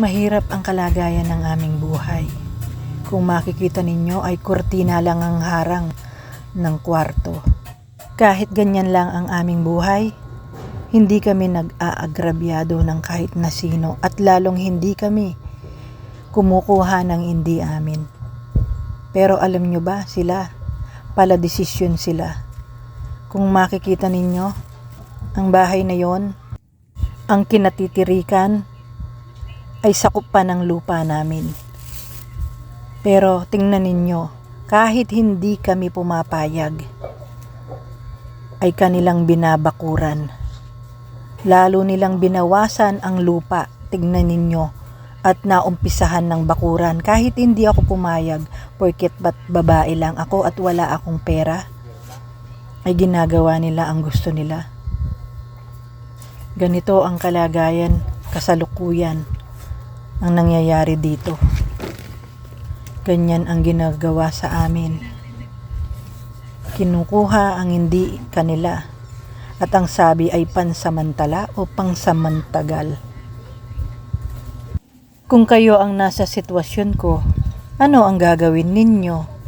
Mahirap ang kalagayan ng aming buhay. Kung makikita ninyo ay kurtina lang ang harang ng kwarto. Kahit ganyan lang ang aming buhay, hindi kami nag-aagrabyado ng kahit na sino at lalong hindi kami kumukuha ng hindi amin. Pero alam nyo ba sila, pala desisyon sila. Kung makikita ninyo, ang bahay na yon, ang kinatitirikan ay sakop pa ng lupa namin. Pero tingnan ninyo, kahit hindi kami pumapayag, ay kanilang binabakuran. Lalo nilang binawasan ang lupa, tingnan ninyo, at naumpisahan ng bakuran. Kahit hindi ako pumayag, porket ba't babae lang ako at wala akong pera, ay ginagawa nila ang gusto nila. Ganito ang kalagayan, kasalukuyan, ang nangyayari dito. Ganyan ang ginagawa sa amin. Kinukuha ang hindi kanila at ang sabi ay pansamantala o pangsamantagal. Kung kayo ang nasa sitwasyon ko, ano ang gagawin ninyo?